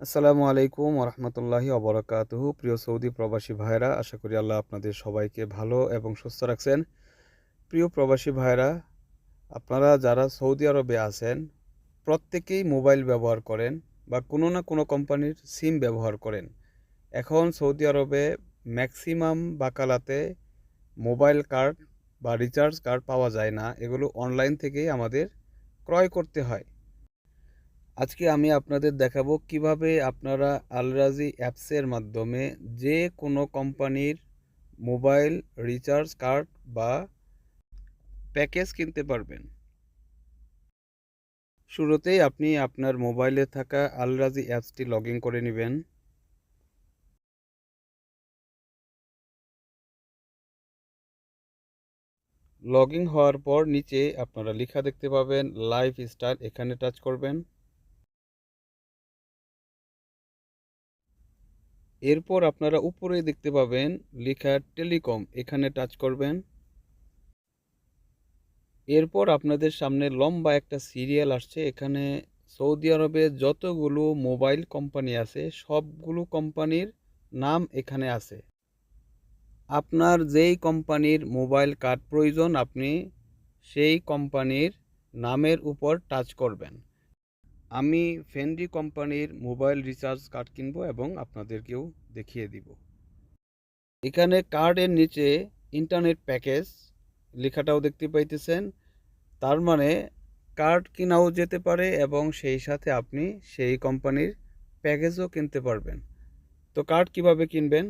আসসালামু আলাইকুম রহমতুল্লাহি অবরাকাতুহু প্রিয় সৌদি প্রবাসী ভাইরা আশা করি আল্লাহ আপনাদের সবাইকে ভালো এবং সুস্থ রাখছেন। প্রিয় প্রবাসী ভাইরা আপনারা যারা সৌদি আরবে আছেন, প্রত্যেকেই মোবাইল ব্যবহার করেন বা কোনো না কোনো কোম্পানির সিম ব্যবহার করেন। এখন সৌদি আরবে ম্যাক্সিমাম বাকালাতে মোবাইল কার্ড বা রিচার্জ কার্ড পাওয়া যায় না। এগুলো অনলাইন থেকেই আমাদের ক্রয় করতে হয়। আজকে আমি আপনাদের দেখাবো কীভাবে আপনারা আলরাজি অ্যাপসের মাধ্যমে যে কোনো কোম্পানির মোবাইল রিচার্জ কার্ড বা প্যাকেজ কিনতে পারবেন। শুরুতেই আপনি আপনার মোবাইলে থাকা আলরাজি অ্যাপসটি লগ করে নেবেন। লগ হওয়ার পর নিচে আপনারা লেখা দেখতে পাবেন, লাইফ স্টাইল, এখানে টাচ করবেন। এরপর আপনারা উপরে দেখতে পাবেন লেখা টেলিকম, এখানে টাচ করবেন। এরপর আপনাদের সামনে লম্বা একটা সিরিয়াল আসছে, এখানে সৌদি আরবে যতগুলো মোবাইল কোম্পানি আছে, সবগুলো কোম্পানির নাম এখানে আছে। আপনার যেই কোম্পানির মোবাইল কার্ড প্রয়োজন, আপনি সেই কোম্পানির নামের উপর টাচ করবেন। আমি ফেন্ডি কোম্পানির মোবাইল রিচার্জ কার্ড কিনবো এবং আপনাদেরকেও দেখিয়ে দিব। এখানে কার্ডের নিচে ইন্টারনেট প্যাকেজ লেখাটাও দেখতে পাইতেছেন। তার মানে কার্ড কিনাও যেতে পারে এবং সেই সাথে আপনি সেই কোম্পানির প্যাকেজও কিনতে পারবেন। তো কার্ড কীভাবে কিনবেন?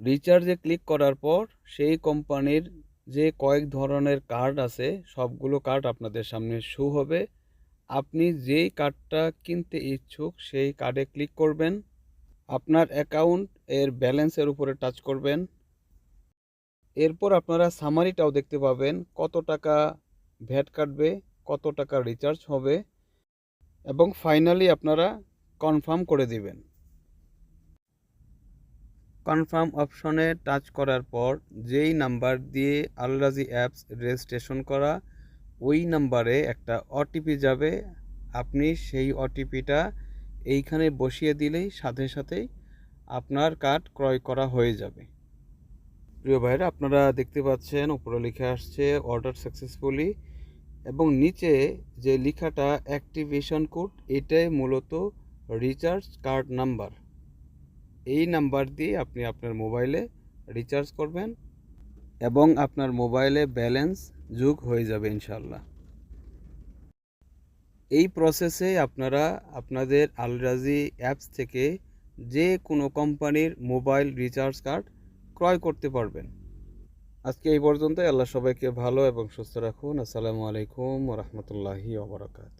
রিচার্জে ক্লিক করার পর সেই কোম্পানির যে কয়েক ধরনের কার্ড আছে, সবগুলো কার্ড আপনাদের সামনে শো হবে। আপনি যেই কার্ডটা কিনতে ইচ্ছুক, সেই কার্ডে ক্লিক করবেন। আপনার অ্যাকাউন্ট এর ব্যালেন্সের উপরে টাচ করবেন। এরপর আপনারা সামারিটাও দেখতে পাবেন, কত টাকা ভ্যাট কাটবে, কত টাকা রিচার্জ হবে এবং ফাইনালি আপনারা কনফার্ম করে দিবেন। কনফার্ম অপশনে টাচ করার পর যেই নাম্বার দিয়ে আলরাজি অ্যাপস রেজিস্ট্রেশন করা ওই নাম্বারে একটা ওটিপি যাবে। আপনি সেই ওটিপিটা এইখানে বসিয়ে দিলেই সাথে সাথেই আপনার কার্ড ক্রয় করা হয়ে যাবে। প্রিয় ভাইরা আপনারা দেখতে পাচ্ছেন উপরে লিখে আসছে অর্ডার সাকসেসফুলি এবং নিচে যে লেখাটা অ্যাক্টিভেশন কোড, এটাই মূলত রিচার্জ কার্ড নাম্বার। এই নাম্বার দিয়ে আপনি আপনার মোবাইলে রিচার্জ করবেন। এবং আপনার মোবাইলে ব্যালেন্স যোগ হয়ে যাবে ইনশাল্লাহ এই প্রসেসে আপনারা আপনাদের আলরাজি অ্যাপস থেকে যে কোনো কোম্পানির মোবাইল রিচার্জ কার্ড ক্রয় করতে পারবেন। আজকে এই পর্যন্ত আল্লাহ সবাইকে ভালো এবং সুস্থ রাখুন। আসসালামু আলাইকুম রহমতুল্লাহি ওবরাকাত